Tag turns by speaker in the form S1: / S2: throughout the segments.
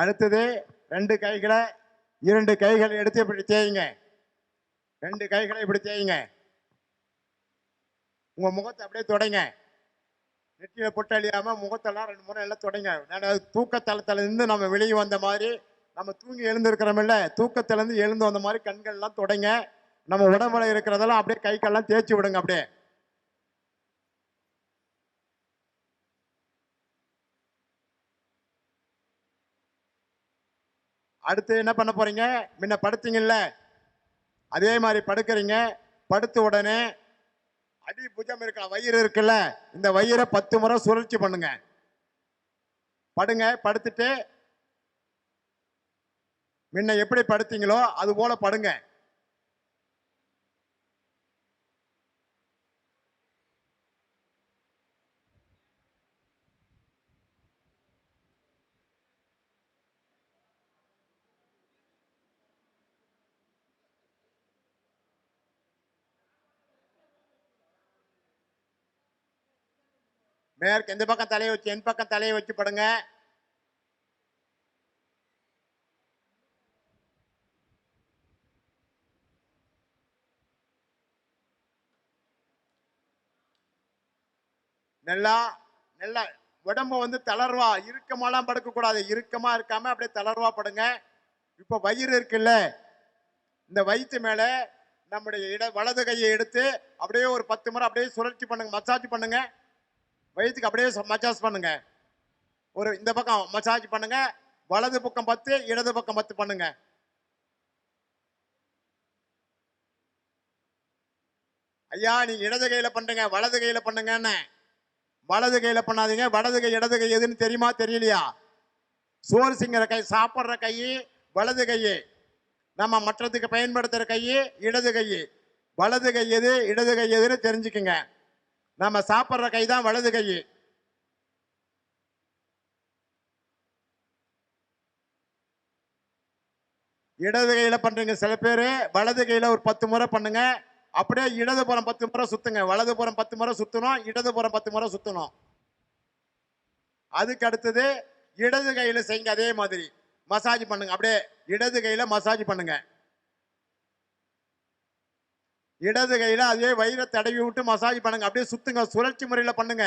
S1: அடுத்தது ரெண்டு கைகளை இரண்டு கைகளை எடுத்து இப்படி செய்யுங்க ரெண்டு கைகளை இப்படி செய்யுங்க உங்கள் முகத்தை அப்படியே தொடங்க நெற்றியில் பொட்டு முகத்தெல்லாம் ரெண்டு முறை எல்லாம் தொடங்க நான் தூக்கத்தளத்துலேருந்து நம்ம வெளியே வந்த மாதிரி நம்ம தூங்கி எழுந்திருக்கிறோமில்ல தூக்கத்துலேருந்து எழுந்து வந்த மாதிரி கண்கள்லாம் தொடங்க நம்ம உடம்புல இருக்கிறதெல்லாம் அப்படியே கைக்கெல்லாம் தேய்ச்சி விடுங்க அப்படியே அடுத்து என்ன பண்ண போகிறீங்க முன்ன படுத்தீங்கல்ல அதே மாதிரி படுக்கிறீங்க படுத்த உடனே அடி புஜம் இருக்கிற வயிறு இருக்குல்ல இந்த வயிறை பத்து முறை சுழற்சி பண்ணுங்க படுங்க படுத்துட்டு முன்ன எப்படி படுத்தீங்களோ அது போல படுங்க மேற்கு எந்த பக்கம் தலையை வச்சு என் பக்கம் தலையை வச்சு படுங்க நல்லா நல்லா உடம்பு வந்து தளர்வா இறுக்கமாலாம் படுக்கக்கூடாது இறுக்கமா இருக்காம அப்படியே தளர்வா படுங்க இப்போ வயிறு இருக்குல்ல இந்த வயிற்று மேலே நம்முடைய இட வலது கையை எடுத்து அப்படியே ஒரு பத்து முறை அப்படியே சுழற்சி பண்ணுங்க மசாஜ் பண்ணுங்க வயிற்றுக்கு அப்படியே மசாஜ் பண்ணுங்க ஒரு இந்த பக்கம் மசாஜ் பண்ணுங்க வலது பக்கம் பத்து இடது பக்கம் பத்து பண்ணுங்க ஐயா நீங்க இடது கையில பண்ணுங்க வலது கையில பண்ணுங்கன்னு வலது கையில பண்ணாதீங்க வலது கை இடது கை எதுன்னு தெரியுமா தெரியலையா சோறு சிங்கிற கை சாப்பிட்ற கை வலது கை நம்ம மற்றதுக்கு பயன்படுத்துகிற கை இடது கை வலது கை எது இடது கை எதுன்னு தெரிஞ்சுக்குங்க நம்ம சாப்பிட்ற கை தான் வலது கை இடது கையில் பண்ணுறீங்க சில பேர் வலது கையில் ஒரு பத்து முறை பண்ணுங்க அப்படியே இடதுபுறம் பத்து முறை சுற்றுங்க புறம் பத்து முறை இடது இடதுபுறம் பத்து முறை சுத்தணும் அதுக்கு அடுத்தது இடது கையில் செய்யுங்க அதே மாதிரி மசாஜ் பண்ணுங்க அப்படியே இடது கையில் மசாஜ் பண்ணுங்கள் இடது கையில் அதே வயிறை தடவி விட்டு மசாஜ் பண்ணுங்க அப்படியே சுத்துங்க சுழற்சி முறையில் பண்ணுங்க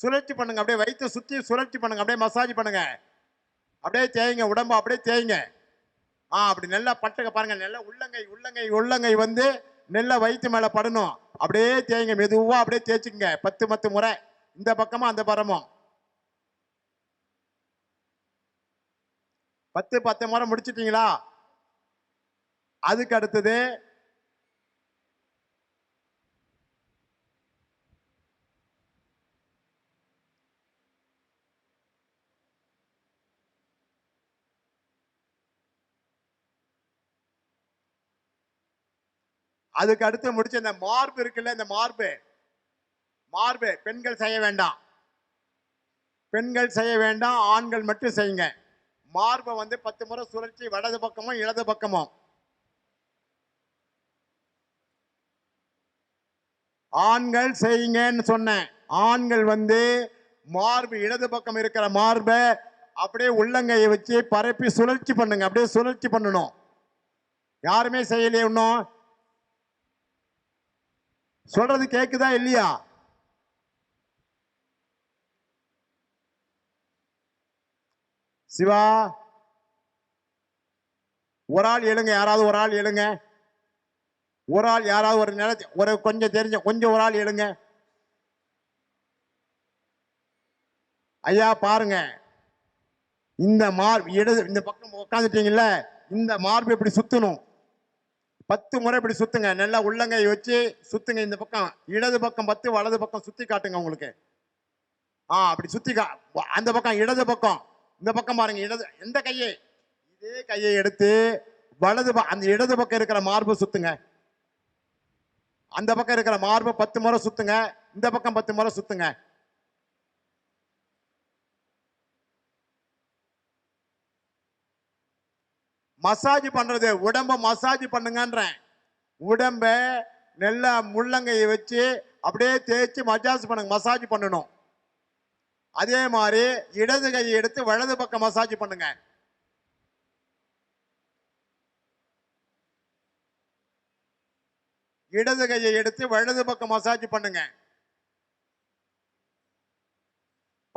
S1: சுழற்சி பண்ணுங்க அப்படியே வயிற்று சுற்றி சுழற்சி பண்ணுங்க அப்படியே மசாஜ் பண்ணுங்க அப்படியே தேய்ங்க உடம்பு அப்படியே தேய்ங்க ஆ அப்படி நல்லா பட்டுக்க பாருங்க நல்லா உள்ளங்கை உள்ளங்கை உள்ளங்கை வந்து நெல்லை வயிற்று மேலே படணும் அப்படியே தேய்ங்க மெதுவாக அப்படியே தேய்ச்சிக்கங்க பத்து பத்து முறை இந்த பக்கமும் அந்த பரமும் பத்து பத்து முறை முடிச்சிட்டிங்களா அதுக்கு அடுத்தது அதுக்கு அடுத்து முடிச்சு இந்த மார்பு இருக்குல்ல இந்த மார்பு மார்பு பெண்கள் செய்ய வேண்டாம் பெண்கள் செய்ய வேண்டாம் ஆண்கள் மட்டும் செய்யுங்க மார்பை வந்து பத்து முறை சுழற்சி வடது பக்கமும் இடது பக்கமும் ஆண்கள் செய்யுங்கன்னு சொன்னேன் ஆண்கள் வந்து மார்பு இடது பக்கம் இருக்கிற மார்பை அப்படியே உள்ளங்கையை வச்சு பரப்பி சுழற்சி பண்ணுங்க அப்படியே சுழற்சி பண்ணணும் யாருமே செய்யலையே இன்னும் சொல்றது கேக்குதா இல்லையா சிவா ஒரு ஆள் எழுங்க யாராவது ஒரு ஆள் எழுங்க ஒரு ஆள் யாராவது ஒரு நில ஒரு கொஞ்சம் தெரிஞ்ச கொஞ்சம் ஒரு ஆள் எழுங்க ஐயா பாருங்க இந்த மார்பு இடது இந்த பக்கம் உட்காந்துட்டீங்கல்ல இந்த மார்பு எப்படி சுத்தணும் பத்து முறை இப்படி சுத்துங்க நல்லா உள்ளங்கை வச்சு சுத்துங்க இந்த பக்கம் இடது பக்கம் பத்து வலது பக்கம் சுத்தி காட்டுங்க உங்களுக்கு ஆ அப்படி சுத்தி கா அந்த பக்கம் இடது பக்கம் இந்த பக்கம் பாருங்க இடது எந்த கையை இதே கையை எடுத்து வலது அந்த இடது பக்கம் இருக்கிற மார்பு சுத்துங்க அந்த பக்கம் இருக்கிற மார்பு பத்து முறை சுத்துங்க இந்த பக்கம் பத்து முறை சுத்துங்க மசாஜ் பண்ணுறது உடம்பை மசாஜ் பண்ணுங்கன்றேன் உடம்ப நல்ல முள்ளங்கையை வச்சு அப்படியே தேய்ச்சி மசாஜ் பண்ணுங்க மசாஜ் பண்ணணும் அதே மாதிரி இடது கையை எடுத்து வலது பக்கம் மசாஜ் பண்ணுங்க இடது கையை எடுத்து வலது பக்கம் மசாஜ் பண்ணுங்க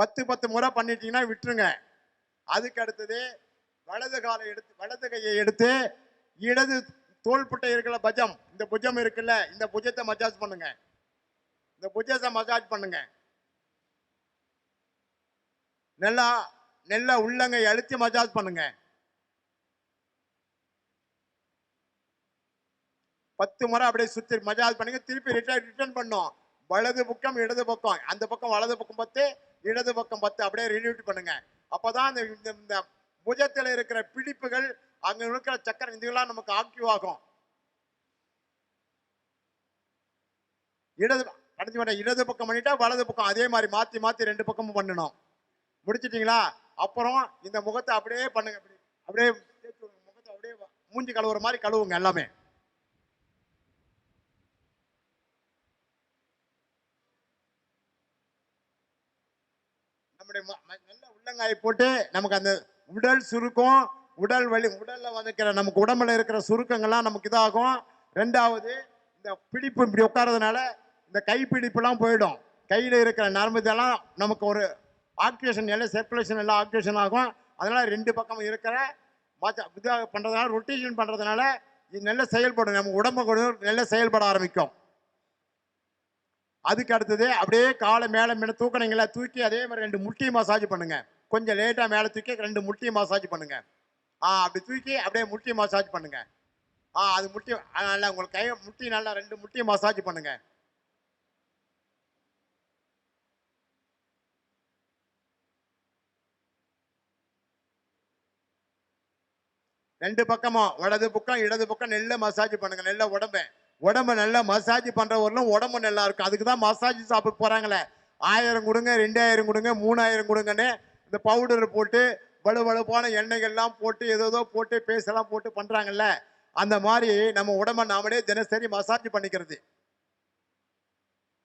S1: பத்து பத்து முறை பண்ணிட்டீங்கன்னா விட்டுருங்க அதுக்கு அடுத்தது வலது காலை எடுத்து வலது கையை எடுத்து இடது தோள்பட்டை இருக்கிற பஜம் இந்த புஜம் இருக்குல்ல இந்த புஜத்தை மசாஜ் பண்ணுங்க இந்த புஜத்தை மசாஜ் பண்ணுங்க நல்லா நல்ல உள்ளங்கை அழுத்தி மசாஜ் பண்ணுங்க பத்து முறை அப்படியே சுத்தி மசாஜ் பண்ணுங்க திருப்பி ரிட்டர்ன் ரிட்டர்ன் பண்ணோம் வலது பக்கம் இடது பக்கம் அந்த பக்கம் வலது பக்கம் பத்து இடது பக்கம் பத்து அப்படியே ரினியூட் பண்ணுங்க அப்போதான் இந்த புஜத்தில் இருக்கிற பிடிப்புகள் அங்க இருக்கிற சக்கரம் இதுகளாம் நமக்கு ஆக்டிவ் ஆகும் இடது கடைஞ்சி பண்ண இடது பக்கம் பண்ணிட்டா வலது பக்கம் அதே மாதிரி மாற்றி மாற்றி ரெண்டு பக்கமும் பண்ணணும் முடிச்சிட்டிங்களா அப்புறம் இந்த முகத்தை அப்படியே பண்ணுங்க அப்படி அப்படியே முகத்தை அப்படியே மூஞ்சி கழுவுற மாதிரி கழுவுங்க எல்லாமே நம்முடைய நல்ல உள்ளங்காய் போட்டு நமக்கு அந்த உடல் சுருக்கம் உடல் வலி உடலில் வந்துக்கிற நமக்கு உடம்புல இருக்கிற சுருக்கங்கள்லாம் நமக்கு இதாகும் ரெண்டாவது இந்த பிடிப்பு இப்படி உட்காரதுனால இந்த கைப்பிடிப்புலாம் போயிடும் கையில் இருக்கிற நரம்புதெல்லாம் நமக்கு ஒரு ஆக்சிஜன் எல்லாம் சர்க்குலேஷன் எல்லாம் ஆக்சிஜன் ஆகும் அதனால் ரெண்டு பக்கம் இருக்கிற மாற்ற இதாக பண்ணுறதுனால ரொட்டேஷன் பண்ணுறதுனால இது நல்ல செயல்படும் நம்ம உடம்பு கூட நல்ல செயல்பட ஆரம்பிக்கும் அதுக்கு அடுத்தது அப்படியே காலை மேலே மேலே தூக்கினீங்களா தூக்கி அதே மாதிரி ரெண்டு முட்டி மசாஜ் பண்ணுங்கள் கொஞ்சம் லேட்டாக மேலே தூக்கி ரெண்டு முட்டியை மசாஜ் பண்ணுங்கள் ஆ அப்படி தூக்கி அப்படியே முட்டி மசாஜ் பண்ணுங்கள் ஆ அது முட்டி நல்லா உங்களுக்கு கை முட்டி நல்லா ரெண்டு முட்டியை மசாஜ் பண்ணுங்கள் ரெண்டு பக்கமும் வலது பக்கம் இடது பக்கம் நெல்ல மசாஜ் பண்ணுங்க நெல்ல உடம்பு உடம்பு நல்லா மசாஜ் பண்ணுறவர்களும் உடம்பு நல்லா இருக்கும் அதுக்கு தான் மசாஜ் சாப்பிட்டு போறாங்களே ஆயிரம் கொடுங்க ரெண்டாயிரம் கொடுங்க மூணாயிரம் கொடுங்கன்னு இந்த பவுடர் போட்டு வலுப்பான எண்ணெய்கள்லாம் போட்டு ஏதோ போட்டு பேசலாம் போட்டு பண்ணுறாங்கல்ல அந்த மாதிரி நம்ம உடம்ப நாமளே தினசரி மசாஜ் பண்ணிக்கிறது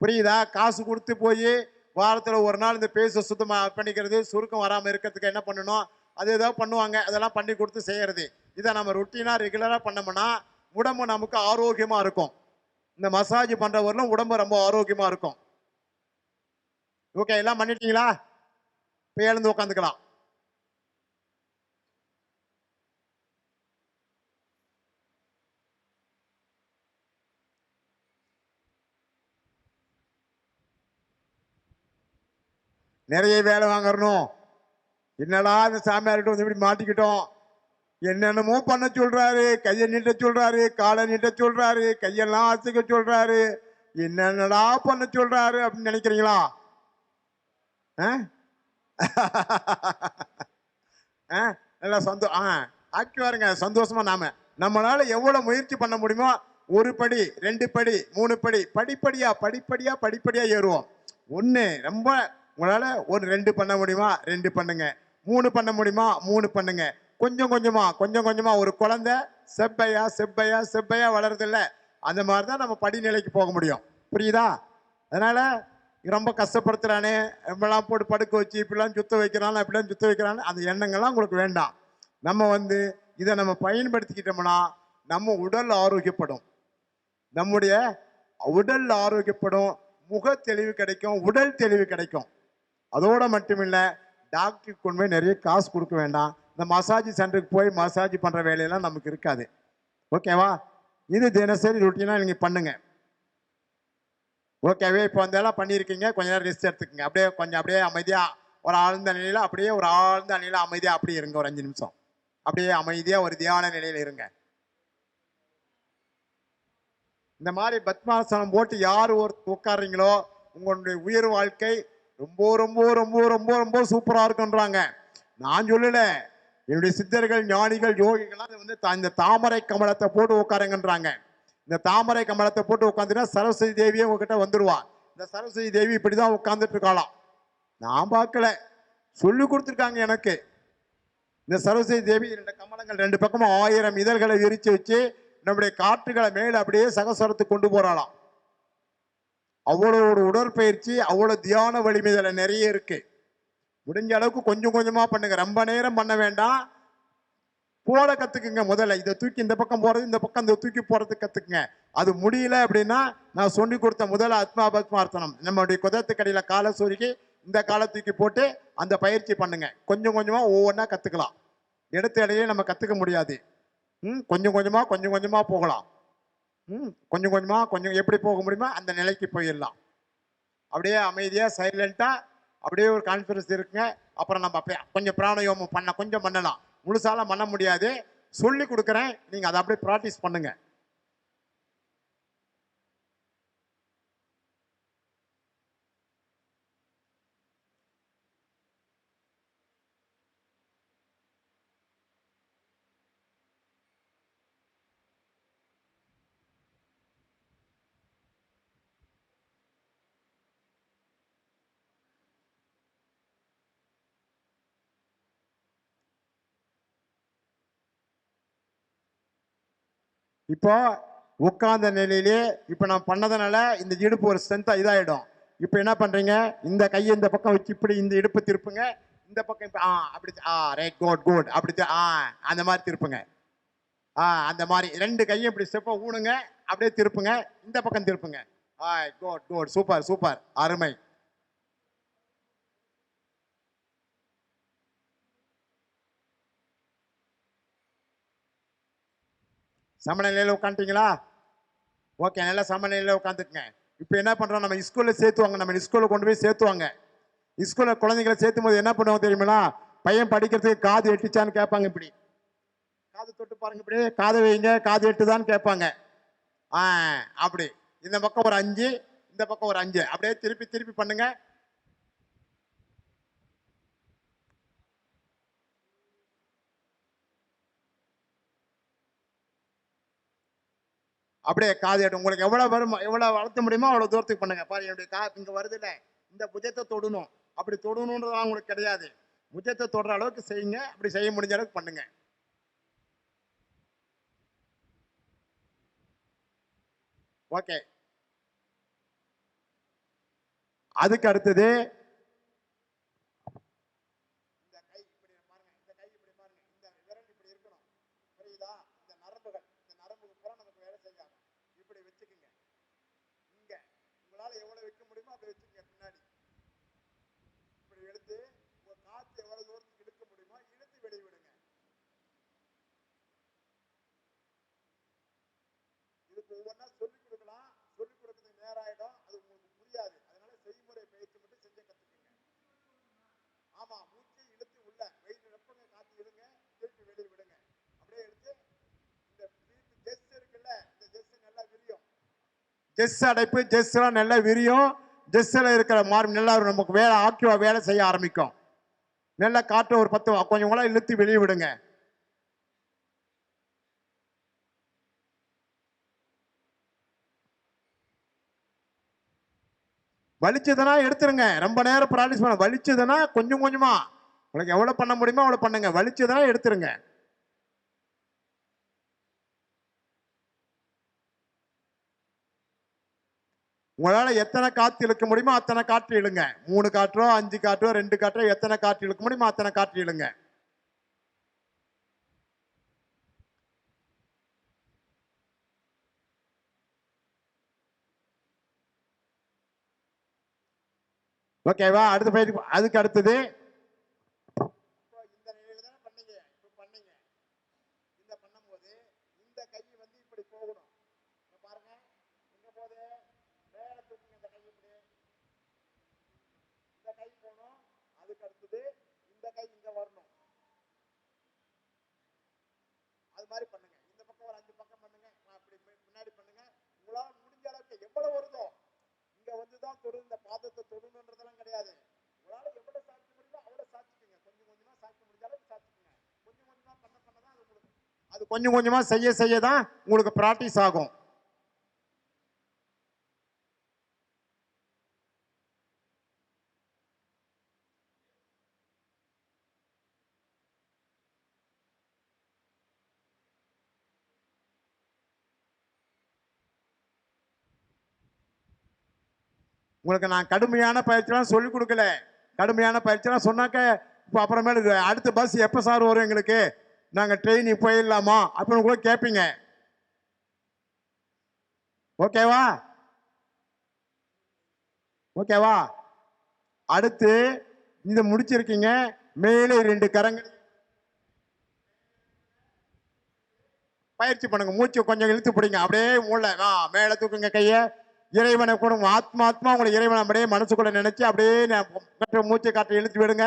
S1: புரியுதா காசு கொடுத்து போய் வாரத்தில் ஒரு நாள் இந்த பேச சுத்தமாக பண்ணிக்கிறது சுருக்கம் வராமல் இருக்கிறதுக்கு என்ன பண்ணணும் அது ஏதோ பண்ணுவாங்க அதெல்லாம் பண்ணி கொடுத்து செய்கிறது இதை நம்ம ரொட்டீனாக ரெகுலராக பண்ணோம்னா உடம்பு நமக்கு ஆரோக்கியமாக இருக்கும் இந்த மசாஜ் பண்ணுறவர்களும் உடம்பு ரொம்ப ஆரோக்கியமாக இருக்கும் ஓகே எல்லாம் பண்ணிட்டீங்களா இப்போ எழுந்து உட்காந்துக்கலாம் நிறைய வேலை வாங்கறணும் என்னடா இந்த சாமியார்கிட்ட வந்து இப்படி மாட்டிக்கிட்டோம் என்னென்னமோ பண்ண சொல்றாரு கையை நீட்ட சொல்றாரு காலை நீட்ட சொல்றாரு கையெல்லாம் அசைக்க சொல்றாரு என்னென்னடா பண்ண சொல்றாரு அப்படின்னு நினைக்கிறீங்களா ஆ நல்லா சந்தோ ஆ ஆக்கி வாருங்க சந்தோஷமா நாம நம்மளால எவ்வளவு முயற்சி பண்ண முடியுமோ ஒரு படி ரெண்டு படி மூணு படி படிப்படியா படிப்படியா படிப்படியா ஏறுவோம் ஒன்று ரொம்ப உங்களால் ஒரு ரெண்டு பண்ண முடியுமா ரெண்டு பண்ணுங்க மூணு பண்ண முடியுமா மூணு பண்ணுங்க கொஞ்சம் கொஞ்சமா கொஞ்சம் கொஞ்சமா ஒரு குழந்த செப்பையா செப்பையா செப்பையா இல்லை அந்த மாதிரி தான் நம்ம படிநிலைக்கு போக முடியும் புரியுதா அதனால ரொம்ப கஷ்டப்படுத்துகிறானே இப்பெல்லாம் போட்டு படுக்க வச்சு இப்படிலாம் சுத்த வைக்கிறான் அப்படிலாம் சுத்த வைக்கிறான் அந்த எண்ணங்கள்லாம் உங்களுக்கு வேண்டாம் நம்ம வந்து இதை நம்ம பயன்படுத்திக்கிட்டோம்னா நம்ம உடல் ஆரோக்கியப்படும் நம்முடைய உடல் ஆரோக்கியப்படும் முக தெளிவு கிடைக்கும் உடல் தெளிவு கிடைக்கும் அதோடு மட்டுமில்லை டாக்டருக்கு கொண்டு போய் நிறைய காசு கொடுக்க வேண்டாம் இந்த மசாஜ் சென்டருக்கு போய் மசாஜ் பண்ணுற வேலையெல்லாம் நமக்கு இருக்காது ஓகேவா இது தினசரி ரொட்டீனாக நீங்கள் பண்ணுங்கள் ஓகேவே இப்போ வந்து எல்லாம் பண்ணியிருக்கீங்க கொஞ்ச நேரம் ரெஸ்ட் எடுத்துக்கோங்க அப்படியே கொஞ்சம் அப்படியே அமைதியாக ஒரு ஆழ்ந்த நிலையில் அப்படியே ஒரு ஆழ்ந்த நிலையில் அமைதியாக அப்படி இருங்க ஒரு அஞ்சு நிமிஷம் அப்படியே அமைதியாக ஒரு தியான நிலையில் இருங்க இந்த மாதிரி பத்மாசனம் போட்டு யார் ஒரு உட்காடுறீங்களோ உங்களுடைய உயிர் வாழ்க்கை ரொம்ப ரொம்ப ரொம்ப ரொம்ப ரொம்ப சூப்பராக இருக்குன்றாங்க நான் சொல்லலை என்னுடைய சித்தர்கள் ஞானிகள் யோகிகள்லாம் வந்து இந்த தாமரை கமலத்தை போட்டு உட்காருங்கன்றாங்க இந்த தாமரை கமலத்தை போட்டு உட்காந்துனா சரஸ்வதி தேவியே உங்ககிட்ட வந்துடுவான் இந்த சரஸ்வதி தேவி இப்படி தான் உட்காந்துட்டு இருக்காளாம் நான் பார்க்கல சொல்லி கொடுத்துருக்காங்க எனக்கு இந்த சரஸ்வதி தேவி ரெண்டு கமலங்கள் ரெண்டு பக்கமும் ஆயிரம் இதழ்களை விரித்து வச்சு நம்முடைய காற்றுகளை மேலே அப்படியே சகசரத்து கொண்டு போகிறாளாம் அவ்வளோ ஒரு உடற்பயிற்சி அவ்வளோ தியான வலிமை இதில் நிறைய இருக்குது முடிஞ்ச அளவுக்கு கொஞ்சம் கொஞ்சமாக பண்ணுங்கள் ரொம்ப நேரம் பண்ண வேண்டாம் போட கற்றுக்குங்க முதல்ல இதை தூக்கி இந்த பக்கம் போகிறது இந்த பக்கம் இந்த தூக்கி போகிறது கற்றுக்குங்க அது முடியல அப்படின்னா நான் சொல்லி கொடுத்த முதல் ஆத்மா பத்மார்த்தனம் நம்மளுடைய குதத்துக்கடியில் காலை சுருக்கி இந்த காலை தூக்கி போட்டு அந்த பயிற்சி பண்ணுங்க கொஞ்சம் கொஞ்சமாக ஒவ்வொன்றா கற்றுக்கலாம் எடுத்த இடையே நம்ம கற்றுக்க முடியாது ம் கொஞ்சம் கொஞ்சமாக கொஞ்சம் கொஞ்சமாக போகலாம் ம் கொஞ்சம் கொஞ்சமாக கொஞ்சம் எப்படி போக முடியுமோ அந்த நிலைக்கு போயிடலாம் அப்படியே அமைதியாக சைலண்ட்டாக அப்படியே ஒரு கான்ஃபிடன்ஸ் இருக்குங்க அப்புறம் நம்ம கொஞ்சம் பிராணயோமம் பண்ண கொஞ்சம் பண்ணலாம் முழுசாலாம் பண்ண முடியாது சொல்லி கொடுக்குறேன் நீங்கள் அதை அப்படியே ப்ராக்டிஸ் பண்ணுங்கள் இப்போ உட்கார்ந்த நிலையிலே இப்போ நான் பண்ணதுனால இந்த இடுப்பு ஒரு ஸ்ட்ரென்த்தாக இதாகிடும் இப்போ என்ன பண்ணுறீங்க இந்த கையை இந்த பக்கம் வச்சு இப்படி இந்த இடுப்பு திருப்புங்க இந்த பக்கம் இப்போ ஆ அப்படி ஆ ரைட் குட் குட் அப்படி ஆ அந்த மாதிரி திருப்புங்க ஆ அந்த மாதிரி ரெண்டு கையும் இப்படி ஸ்டெப்பை ஊனுங்க அப்படியே திருப்புங்க இந்த பக்கம் திருப்புங்க ஆ குட் குட் சூப்பர் சூப்பர் அருமை சமநிலையில் உட்காந்துட்டீங்களா ஓகே நல்லா சமநிலையில் உட்காந்துக்குங்க இப்போ என்ன பண்ணுறோம் நம்ம ஸ்கூலில் சேர்த்துவாங்க நம்ம ஸ்கூலில் கொண்டு போய் சேர்த்துவாங்க ஸ்கூலில் குழந்தைங்களை சேர்த்தும் போது என்ன பண்ணுவோம் தெரியுமா பையன் படிக்கிறதுக்கு காது எட்டுச்சான்னு கேட்பாங்க இப்படி காது தொட்டு பாருங்க இப்படி காது வைங்க காது எட்டுதான்னு கேட்பாங்க ஆ அப்படி இந்த பக்கம் ஒரு அஞ்சு இந்த பக்கம் ஒரு அஞ்சு அப்படியே திருப்பி திருப்பி பண்ணுங்கள் அப்படியே காது எட்டும் உங்களுக்கு எவ்வளோ வரும் எவ்வளோ வளர்த்த முடியுமோ அவ்வளோ தூரத்துக்கு பண்ணுங்கள் பாரு என்னுடைய கா இங்கே வருதுல இந்த புஜத்தை தொடணும் அப்படி தொடணுன்றதுலாம் உங்களுக்கு கிடையாது புஜத்தை தொடுற அளவுக்கு செய்யுங்க அப்படி செய்ய முடிஞ்ச அளவுக்கு பண்ணுங்க ஓகே அதுக்கு அடுத்தது ஜெஸ் அடைப்பு எல்லாம் நல்லா விரியும் ஜெஸ்ஸில் இருக்கிற மார்பு நல்லா நமக்கு வேலை ஆக்கியவா வேலை செய்ய ஆரம்பிக்கும் நல்லா காற்று ஒரு பத்து கொஞ்சம் கூட இழுத்து வெளியே விடுங்க வலிச்சதுன்னா எடுத்துருங்க ரொம்ப நேரம் ப்ராக்டிஸ் பண்ண வலிச்சதுன்னா கொஞ்சம் கொஞ்சமாக உங்களுக்கு எவ்வளோ பண்ண முடியுமோ அவ்வளோ பண்ணுங்க வலிச்சதுன்னா எடுத்துருங்க உங்களால் எத்தனை காற்று இழுக்க முடியுமோ அத்தனை காற்று இழுங்க மூணு காற்றோ அஞ்சு காற்றோ ரெண்டு காற்றோ எத்தனை காற்று இழுக்க முடியுமோ அத்தனை காற்று இழுங்க ஓகேவா அடுத்த பயிற்சி அதுக்கு அடுத்தது தான் தொடு இந்த பாதத்தை தொடணுன்றதெல்லாம் கிடையாது உங்களால் எவ்வளோ சாட்சி முடியுமோ அவ்வளோ சாட்சிக்குங்க கொஞ்சம் கொஞ்சமாக சாட்சி முடிஞ்ச அளவுக்கு சாட்சிக்குங்க கொஞ்சம் கொஞ்சமாக பண்ண பண்ண தான் அது உங்களுக்கு அது கொஞ்சம் கொஞ்சமாக செய்ய செய்ய தான் உங்களுக்கு ப்ராக்டிஸ் ஆகும் உங்களுக்கு நான் கடுமையான பயிற்சியெலாம் சொல்லிக் கொடுக்கல கடுமையான பயிற்சியெலாம் சொன்னாக்க இப்போ அப்புறமேலு அடுத்த பஸ் எப்போ சார் வரும் எங்களுக்கு நாங்கள் ட்ரெயின் போயிடலாமா அப்படின்னு கூட கேட்பீங்க ஓகேவா ஓகேவா அடுத்து இதை முடிச்சிருக்கீங்க மேலே ரெண்டு கரங்கள் பயிற்சி பண்ணுங்க மூச்சு கொஞ்சம் இழுத்து பிடிங்க அப்படியே மூளை மேலே தூக்குங்க கையை இறைவனை கூட ஆத்மாத்மா உங்களை இறைவனை அப்படியே மனசுக்குள்ள நினைச்சு அப்படியே கற்று மூச்சை காற்றை இழுத்து விடுங்க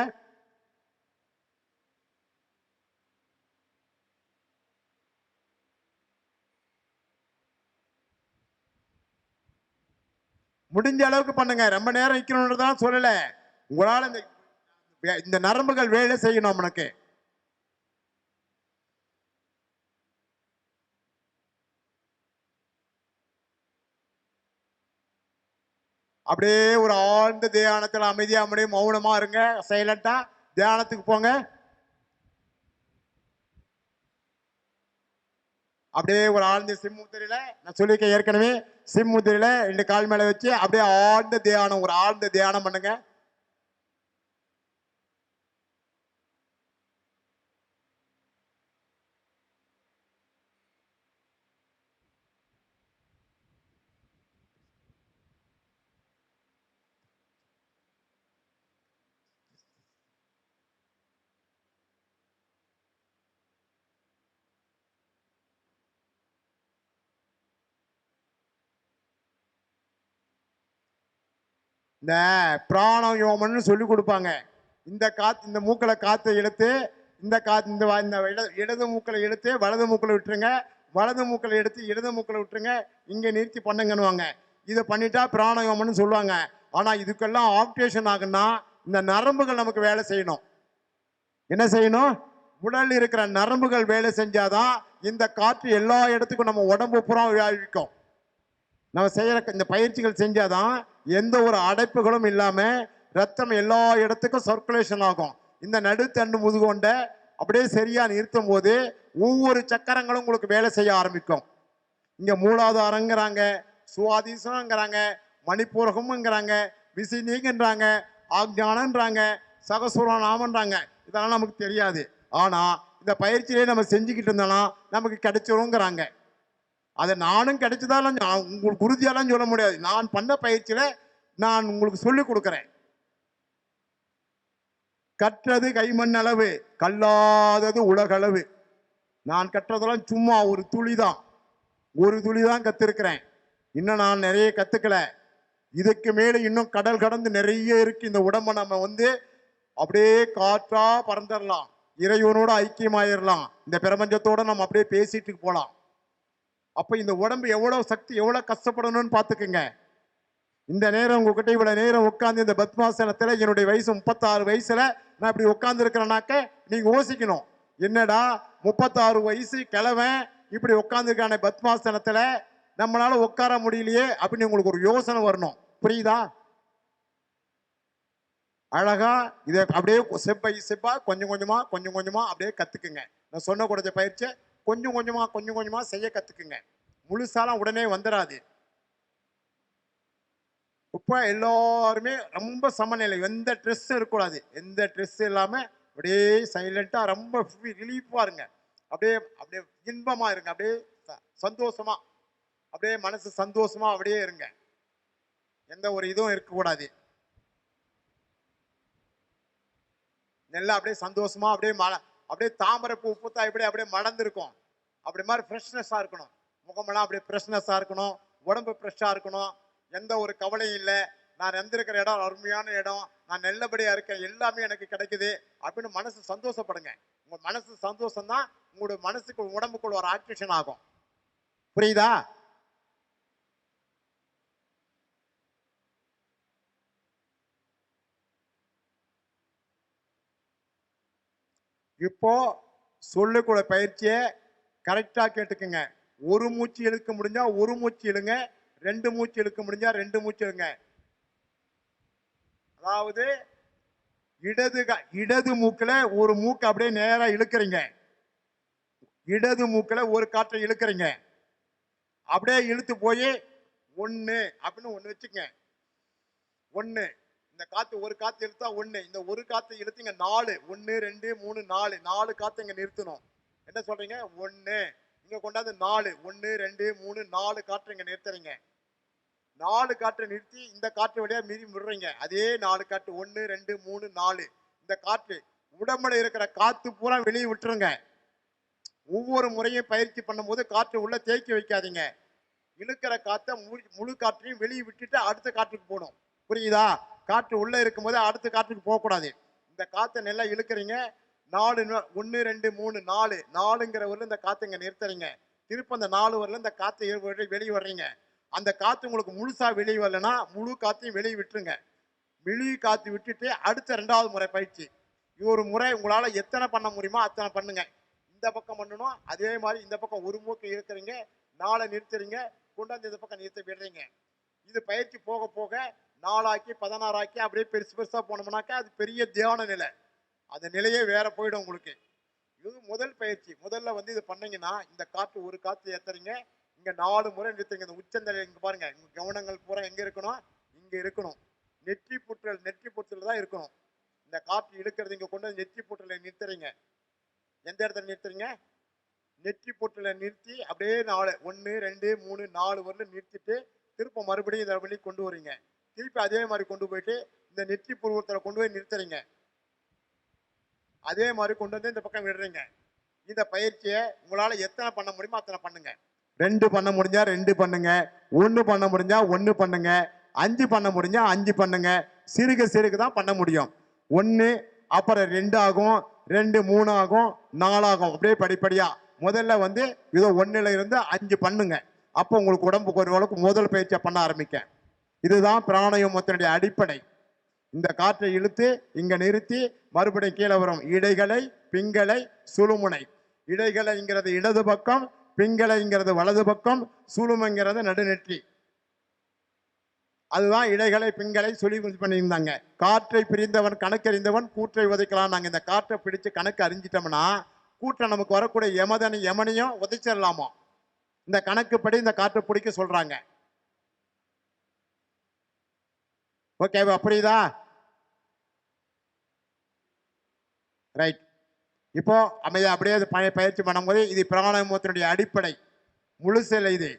S1: முடிஞ்ச அளவுக்கு பண்ணுங்க ரொம்ப நேரம் தான் சொல்லலை உங்களால் இந்த இந்த நரம்புகள் வேலை செய்யணும் உனக்கு அப்படியே ஒரு ஆழ்ந்த தியானத்தில் அமைதியாக அப்படியே மௌனமாக இருங்க சைலண்டாக தியானத்துக்கு போங்க அப்படியே ஒரு ஆழ்ந்த சிம்முத்திரையில் நான் சொல்லியிருக்கேன் ஏற்கனவே சிம்முத்திரையில் ரெண்டு கால் மேலே வச்சு அப்படியே ஆழ்ந்த தியானம் ஒரு ஆழ்ந்த தியானம் பண்ணுங்கள் இந்த பிராணயோமன்னு சொல்லி கொடுப்பாங்க இந்த காத்து இந்த மூக்கில் காற்றை எடுத்து இந்த காத்து இந்த இந்த இடது மூக்கில் எடுத்து வலது மூக்கில் விட்டுருங்க வலது மூக்கில் எடுத்து இடது மூக்கில் விட்டுருங்க இங்கே நிறுத்தி பண்ணுங்கன்னுவாங்க இதை பண்ணிட்டா பிராணயோமன்னு சொல்லுவாங்க ஆனால் இதுக்கெல்லாம் ஆப்டேஷன் ஆகுன்னா இந்த நரம்புகள் நமக்கு வேலை செய்யணும் என்ன செய்யணும் உடல் இருக்கிற நரம்புகள் வேலை செஞ்சாதான் இந்த காற்று எல்லா இடத்துக்கும் நம்ம உடம்பு புறம் வியாபிக்கும் நம்ம செய்கிற இந்த பயிற்சிகள் செஞ்சாதான் எந்த ஒரு அடைப்புகளும் இல்லாமல் ரத்தம் எல்லா இடத்துக்கும் சர்க்குலேஷன் ஆகும் இந்த நடுத்தண்டு முதுகொண்டை அப்படியே சரியாக நிறுத்தும் போது ஒவ்வொரு சக்கரங்களும் உங்களுக்கு வேலை செய்ய ஆரம்பிக்கும் இங்கே மூலாதாரங்கிறாங்க சுவாதீசனங்கிறாங்க மணிப்பூரகம்ங்கிறாங்க விசிநீங்கன்றாங்க ஆக்ஞானன்றாங்க சகசுரநாமன்றாங்க இதெல்லாம் நமக்கு தெரியாது ஆனால் இந்த பயிற்சியிலே நம்ம செஞ்சுக்கிட்டு இருந்தோம்னா நமக்கு கிடைச்சிருங்கிறாங்க அதை நானும் கிடைச்சதாலும் நான் உங்களுக்கு உறுதியாலாம் சொல்ல முடியாது நான் பண்ண பயிற்சியில் நான் உங்களுக்கு சொல்லிக் கொடுக்குறேன் கற்றது கைமண் அளவு கல்லாதது உலகளவு நான் கற்றதெல்லாம் சும்மா ஒரு துளி தான் ஒரு துளி தான் கற்றுருக்குறேன் இன்னும் நான் நிறைய கற்றுக்கல இதுக்கு மேலே இன்னும் கடல் கடந்து நிறைய இருக்குது இந்த உடம்பை நம்ம வந்து அப்படியே காற்றா பறந்துடலாம் இறைவனோட ஐக்கியமாயிடலாம் இந்த பிரபஞ்சத்தோடு நம்ம அப்படியே பேசிட்டு போகலாம் அப்போ இந்த உடம்பு எவ்வளோ சக்தி எவ்வளோ கஷ்டப்படணும்னு பார்த்துக்குங்க இந்த நேரம் உங்ககிட்ட இவ்வளோ நேரம் உட்காந்து இந்த பத்மாசனத்தில் என்னுடைய வயசு முப்பத்தாறு வயசில் நான் இப்படி உட்காந்துருக்கிறேனாக்க நீங்கள் யோசிக்கணும் என்னடா முப்பத்தாறு வயசு கிழவன் இப்படி உட்காந்துருக்கான பத்மாசனத்தில் நம்மளால் உட்கார முடியலையே அப்படின்னு உங்களுக்கு ஒரு யோசனை வரணும் புரியுதா அழகா இதை அப்படியே செப்பை பை கொஞ்சம் கொஞ்சமாக கொஞ்சம் கொஞ்சமாக அப்படியே கற்றுக்குங்க நான் சொன்ன கூட பயிற்சியை கொஞ்சம் கொஞ்சமாக கொஞ்சம் கொஞ்சமாக செய்ய கற்றுக்குங்க முழுசாலாம் உடனே வந்துடாது இப்போ எல்லோருமே ரொம்ப சமநிலை எந்த ட்ரெஸ்ஸும் இருக்கக்கூடாது எந்த ட்ரெஸ்ஸும் இல்லாமல் அப்படியே சைலண்ட்டாக ரொம்ப ரிலீஃபாக இருங்க அப்படியே அப்படியே இன்பமாக இருங்க அப்படியே சந்தோஷமாக அப்படியே மனசு சந்தோஷமாக அப்படியே இருங்க எந்த ஒரு இதுவும் இருக்கக்கூடாது நல்லா அப்படியே சந்தோஷமாக அப்படியே மழை அப்படியே தாமரை பூ பூத்தா இப்படி அப்படியே மடந்திருக்கும் அப்படி மாதிரி ஃப்ரெஷ்னஸாக இருக்கணும் முகமெல்லாம் அப்படியே ஃப்ரெஷ்னஸ்ஸாக இருக்கணும் உடம்பு ஃப்ரெஷ்ஷாக இருக்கணும் எந்த ஒரு கவலையும் இல்லை நான் எந்திருக்கிற இடம் அருமையான இடம் நான் நல்லபடியாக இருக்கேன் எல்லாமே எனக்கு கிடைக்குது அப்படின்னு மனசு சந்தோஷப்படுங்க உங்கள் மனசு சந்தோஷம்தான் உங்களுடைய மனசுக்கு உடம்புக்குள்ள ஒரு ஆக்டிவேஷன் ஆகும் புரியுதா இப்போ சொல்லக்கூட பயிற்சியை கரெக்டாக கேட்டுக்குங்க ஒரு மூச்சு இழுக்க முடிஞ்சால் ஒரு மூச்சு இழுங்க ரெண்டு மூச்சு இழுக்க முடிஞ்சால் ரெண்டு மூச்சு இழுங்க அதாவது இடது இடது மூக்கில் ஒரு மூக்கு அப்படியே நேராக இழுக்கிறீங்க இடது மூக்கில் ஒரு காற்றை இழுக்கிறீங்க அப்படியே இழுத்து போய் ஒன்று அப்படின்னு ஒன்று வச்சுக்கங்க ஒன்று இந்த காற்று ஒரு காற்று இழுத்தா ஒன்று இந்த ஒரு காற்று இழுத்து இங்கே நாலு ஒன்று ரெண்டு மூணு நாலு நாலு காற்று இங்கே நிறுத்தணும் என்ன சொல்கிறீங்க ஒன்று இங்கே கொண்டாந்து நாலு ஒன்று ரெண்டு மூணு நாலு காற்று இங்கே நிறுத்துறீங்க நாலு காற்றை நிறுத்தி இந்த காற்று வழியாக மீறி விடுறீங்க அதே நாலு காற்று ஒன்று ரெண்டு மூணு நாலு இந்த காற்று உடம்புல இருக்கிற காற்று பூரா வெளியே விட்டுருங்க ஒவ்வொரு முறையும் பயிற்சி பண்ணும்போது காற்று உள்ளே தேக்கி வைக்காதீங்க இழுக்கிற காற்றை முழு முழு காற்றையும் வெளியே விட்டுட்டு அடுத்த காற்றுக்கு போகணும் புரியுதா காற்று உள்ளே இருக்கும்போது அடுத்த காற்றுக்கு போகக்கூடாது இந்த காற்றை நல்லா இழுக்கிறீங்க நாலு ஒன்று ரெண்டு மூணு நாலு நாலுங்கிற ஊரில் இந்த காற்று இங்கே நிறுத்துறீங்க திருப்பி அந்த நாலு ஊரில் இந்த காற்று வெளியே வர்றீங்க அந்த காற்று உங்களுக்கு முழுசாக வெளியே வரலன்னா முழு காற்றையும் வெளியே விட்டுருங்க வெளியே காற்று விட்டுட்டு அடுத்த ரெண்டாவது முறை பயிற்சி ஒரு முறை உங்களால் எத்தனை பண்ண முடியுமோ அத்தனை பண்ணுங்க இந்த பக்கம் பண்ணணும் அதே மாதிரி இந்த பக்கம் ஒரு மூக்கு இருக்கிறீங்க நாளை நிறுத்துறீங்க கொண்டாந்து இந்த பக்கம் நிறுத்த விடுறீங்க இது பயிற்சி போக போக நாலாக்கி பதினாறாக்கி அப்படியே பெருசு பெருசாக போனோம்னாக்கா அது பெரிய தியான நிலை அந்த நிலையே வேற போயிடும் உங்களுக்கு இது முதல் பயிற்சி முதல்ல வந்து இது பண்ணீங்கன்னா இந்த காற்று ஒரு காற்று ஏற்றுறீங்க இங்கே நாலு முறை நிறுத்துங்க இந்த உச்சந்தலை இங்கே பாருங்கள் இங்கே கவனங்கள் பூரா எங்கே இருக்கணும் இங்கே இருக்கணும் நெற்றி புற்றல் நெற்றி புற்றல் தான் இருக்கணும் இந்த காற்று இழுக்கிறது இங்கே கொண்டு வந்து நெற்றி புற்றலை நிறுத்துறீங்க எந்த இடத்துல நிறுத்துறீங்க நெற்றி புற்றலை நிறுத்தி அப்படியே நாலு ஒன்று ரெண்டு மூணு நாலு வரல நிறுத்திட்டு திருப்ப மறுபடியும் இதை வழி கொண்டு வரீங்க திருப்பி அதே மாதிரி கொண்டு போயிட்டு இந்த நெற்றி புருவத்தில் கொண்டு போய் நிறுத்துறீங்க அதே மாதிரி கொண்டு வந்து இந்த பக்கம் விடுறீங்க இந்த பயிற்சியை உங்களால் எத்தனை பண்ண முடியுமோ அத்தனை பண்ணுங்க ரெண்டு பண்ண முடிஞ்சா ரெண்டு பண்ணுங்க ஒன்று பண்ண முடிஞ்சா ஒன்று பண்ணுங்க அஞ்சு பண்ண முடிஞ்சா அஞ்சு பண்ணுங்க சிறுக சிறுக தான் பண்ண முடியும் ஒன்று அப்புறம் ரெண்டு ஆகும் ரெண்டு மூணு ஆகும் நாலாகும் அப்படியே படிப்படியாக முதல்ல வந்து இதை ஒன்றில் இருந்து அஞ்சு பண்ணுங்க அப்போ உங்களுக்கு உடம்புக்கு ஒரு அளவுக்கு முதல் பயிற்சியை பண்ண ஆரம்பிக்க இதுதான் பிராணயோமத்தினுடைய அடிப்படை இந்த காற்றை இழுத்து இங்கே நிறுத்தி மறுபடியும் கீழே வரும் இடைகளை பிங்களை சுழுமுனை இடைகளைங்கிறது இடது பக்கம் பிங்களைங்கிறது வலது பக்கம் சுழுமைங்கிறது நடுநெற்றி அதுதான் இடைகளை பிங்களை சுழி பண்ணியிருந்தாங்க காற்றை பிரிந்தவன் கணக்கறிந்தவன் கூற்றை உதைக்கலாம் நாங்கள் இந்த காற்றை பிடிச்சு கணக்கு அறிஞ்சிட்டோம்னா கூற்றை நமக்கு வரக்கூடிய எமதனை எமனையும் உதைச்சிடலாமோ இந்த கணக்குப்படி இந்த காற்றை பிடிக்க சொல்கிறாங்க ஓகேவா புரியுதா ரைட் இப்போ அமைதியாக அப்படியே பழைய பயிற்சி பண்ணும்போது இது பிராணாயாமத்தினுடைய அடிப்படை முழுசில் இது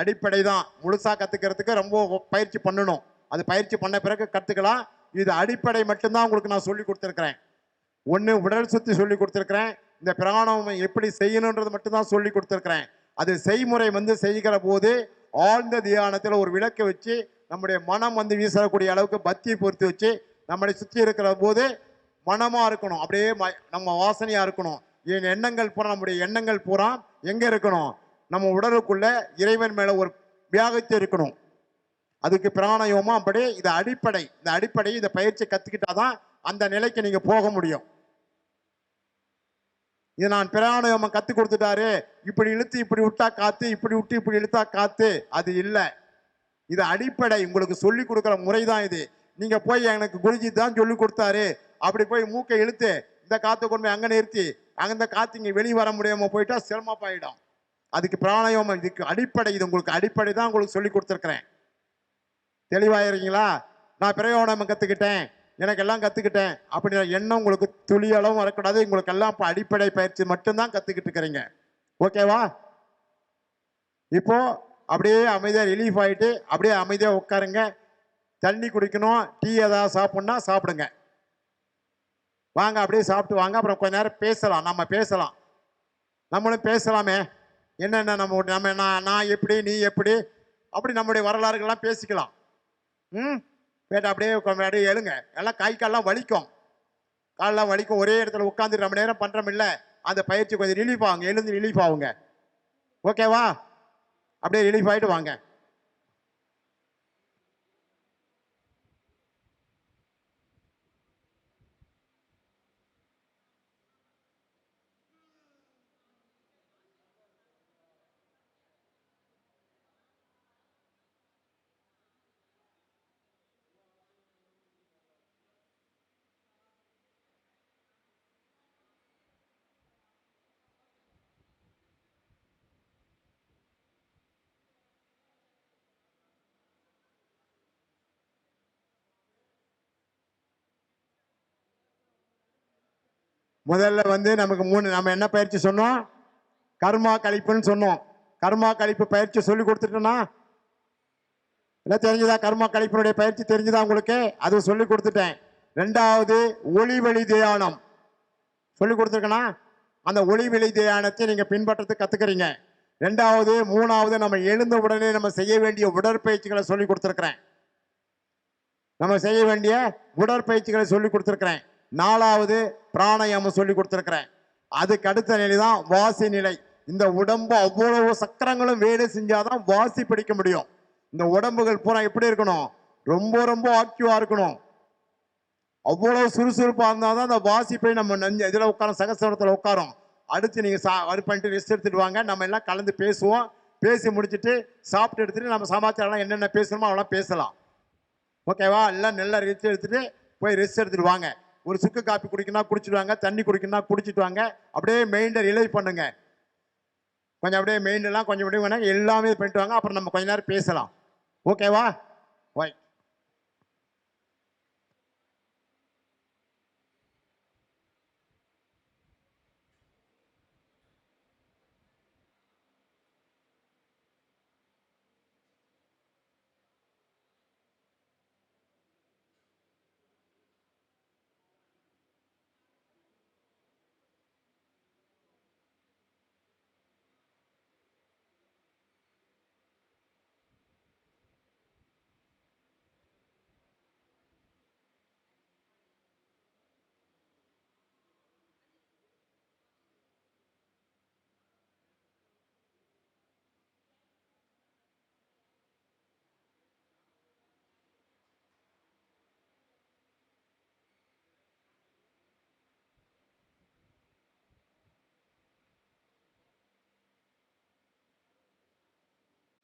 S1: அடிப்படை தான் முழுசாக கற்றுக்கிறதுக்கு ரொம்ப பயிற்சி பண்ணணும் அது பயிற்சி பண்ண பிறகு கற்றுக்கலாம் இது அடிப்படை மட்டும்தான் உங்களுக்கு நான் சொல்லி கொடுத்துருக்குறேன் ஒன்று உடல் சுற்றி சொல்லி கொடுத்துருக்குறேன் இந்த பிராணாயாமம் எப்படி செய்யணுன்றது மட்டும்தான் சொல்லி கொடுத்துருக்குறேன் அது செய்முறை வந்து செய்கிற போது ஆழ்ந்த தியானத்தில் ஒரு விளக்கை வச்சு நம்முடைய மனம் வந்து வீசக்கூடிய அளவுக்கு பக்தியை பொறுத்து வச்சு நம்மளை சுற்றி இருக்கிற போது மனமாக இருக்கணும் அப்படியே நம்ம வாசனையாக இருக்கணும் என் எண்ணங்கள் பூரா நம்முடைய எண்ணங்கள் பூரா எங்கே இருக்கணும் நம்ம உடலுக்குள்ளே இறைவன் மேலே ஒரு வியாகத்தை இருக்கணும் அதுக்கு பிராணயமா அப்படி இது அடிப்படை இந்த அடிப்படை இந்த பயிற்சி தான் அந்த நிலைக்கு நீங்கள் போக முடியும் இது நான் பிராணயமம் கற்றுக் கொடுத்துட்டாரு இப்படி இழுத்து இப்படி விட்டா காற்று இப்படி விட்டு இப்படி இழுத்தா காற்று அது இல்லை இது அடிப்படை உங்களுக்கு சொல்லி கொடுக்குற முறை தான் இது நீங்க போய் எனக்கு குருஜி தான் சொல்லி கொடுத்தாரு அப்படி போய் மூக்கை இழுத்து இந்த காத்து கொண்டு அங்கே நிறுத்தி இந்த காத்து இங்கே வெளியே வர முடியாம போயிட்டா சிரமப்பாயிடும் அதுக்கு பிராணயம் இதுக்கு அடிப்படை இது உங்களுக்கு அடிப்படை தான் உங்களுக்கு சொல்லி கொடுத்துருக்குறேன் தெளிவாயிருக்கீங்களா நான் பிரயோகம் கற்றுக்கிட்டேன் எனக்கு எல்லாம் கற்றுக்கிட்டேன் அப்படின்ற எண்ணம் உங்களுக்கு துளியளவும் வரக்கூடாது உங்களுக்கு எல்லாம் இப்போ அடிப்படை பயிற்சி மட்டும்தான் கற்றுக்கிட்டு இருக்கிறீங்க ஓகேவா இப்போது அப்படியே அமைதியாக ரிலீஃப் ஆகிட்டு அப்படியே அமைதியாக உட்காருங்க தண்ணி குடிக்கணும் டீ ஏதாவது சாப்பிட்ணா சாப்பிடுங்க வாங்க அப்படியே சாப்பிட்டு வாங்க அப்புறம் கொஞ்ச நேரம் பேசலாம் நம்ம பேசலாம் நம்மளும் பேசலாமே என்னென்ன நம்ம நம்ம நான் நான் எப்படி நீ எப்படி அப்படி நம்முடைய வரலாறுகள்லாம் பேசிக்கலாம் ம் பேட்டை அப்படியே அப்படியே எழுங்க எல்லாம் கை கால்லாம் வலிக்கும் காலெலாம் வலிக்கும் ஒரே இடத்துல உட்காந்து ரொம்ப நேரம் பண்ணுறோம் இல்லை அந்த பயிற்சி கொஞ்சம் ரிலீஃப் ஆகுங்க எழுந்து ரிலீஃப் ஆகுங்க ஓகேவா அப்படியே ரிலீஃப் ஆகிட்டு வாங்க முதல்ல வந்து நமக்கு மூணு நம்ம என்ன பயிற்சி சொன்னோம் கர்மா கழிப்புன்னு சொன்னோம் கர்மா கழிப்பு பயிற்சி சொல்லி கொடுத்துட்டோன்னா என்ன தெரிஞ்சுதா கர்மா கழிப்பினுடைய பயிற்சி தெரிஞ்சுதா உங்களுக்கு அது சொல்லி கொடுத்துட்டேன் ரெண்டாவது ஒளி வழி தியானம் சொல்லி கொடுத்துருக்கேன்னா அந்த ஒளி வெளி தியானத்தை நீங்கள் பின்பற்றது கற்றுக்கிறீங்க ரெண்டாவது மூணாவது நம்ம எழுந்த உடனே நம்ம செய்ய வேண்டிய உடற்பயிற்சிகளை சொல்லி கொடுத்துருக்குறேன் நம்ம செய்ய வேண்டிய உடற்பயிற்சிகளை சொல்லி கொடுத்துருக்குறேன் நாலாவது பிராணாயாமம் சொல்லி கொடுத்துருக்குறேன் அதுக்கு அடுத்த நிலை தான் வாசி நிலை இந்த உடம்பு அவ்வளவு சக்கரங்களும் வேலை செஞ்சாதான் வாசி பிடிக்க முடியும் இந்த உடம்புகள் பூரா எப்படி இருக்கணும் ரொம்ப ரொம்ப ஆக்டிவா இருக்கணும் அவ்வளவு சுறுசுறுப்பா தான் அந்த வாசி போய் நம்ம நஞ்சு இதுல உட்காரும் சகசிரத்தில் உட்காரும் அடுத்து நீங்க சா அது பண்ணிட்டு ரெஸ்ட் எடுத்துட்டு வாங்க நம்ம எல்லாம் கலந்து பேசுவோம் பேசி முடிச்சுட்டு சாப்பிட்டு எடுத்துட்டு நம்ம சமாச்சாரம் என்னென்ன பேசணுமோ அவெல்லாம் பேசலாம் ஓகேவா எல்லாம் நல்லா ரெஸ்ட் எடுத்துட்டு போய் ரெஸ்ட் எடுத்துட்டு வாங்க ஒரு சுக்கு காப்பி குடிக்கணும் குடிச்சிடுவாங்க தண்ணி குடிக்கணும் வாங்க அப்படியே மெயின்டர் இலை பண்ணுங்க கொஞ்சம் அப்படியே மெயின்டெல்லாம் கொஞ்சம் முடிவு எல்லாமே பண்ணிட்டு வாங்க அப்புறம் நம்ம கொஞ்ச நேரம் பேசலாம் ஓகேவா ஒய்